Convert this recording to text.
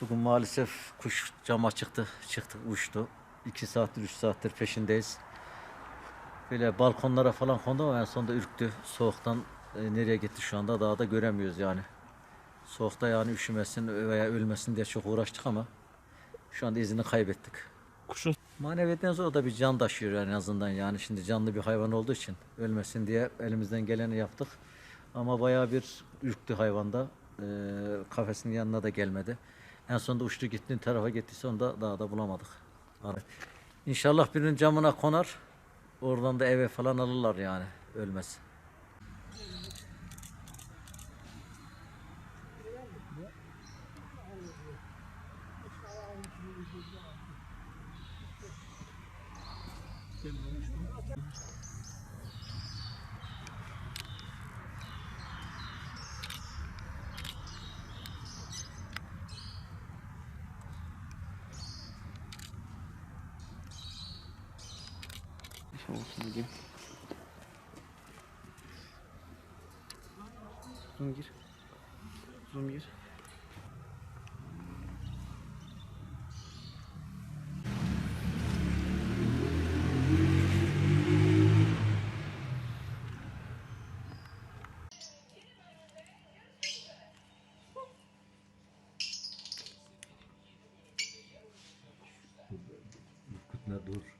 Bugün maalesef kuş cama çıktı, çıktı uçtu. 2 saattir, 3 saattir peşindeyiz. Böyle balkonlara falan kondu ama en sonunda ürktü. Soğuktan e, nereye gitti şu anda daha da göremiyoruz yani. Soğukta yani üşümesin veya ölmesin diye çok uğraştık ama şu anda izini kaybettik. Kuşun Maneviyetten sonra da bir can taşıyor yani en azından yani şimdi canlı bir hayvan olduğu için ölmesin diye elimizden geleni yaptık. Ama bayağı bir ürktü hayvanda. Ee, kafesinin yanına da gelmedi. En sonunda uçtu gittiğin tarafa gittiyse onu da daha da bulamadık. Yani İnşallah birinin camına konar. Oradan da eve falan alırlar yani ölmez. olsun Gir. Zoom gir. Zoom gir. на душу.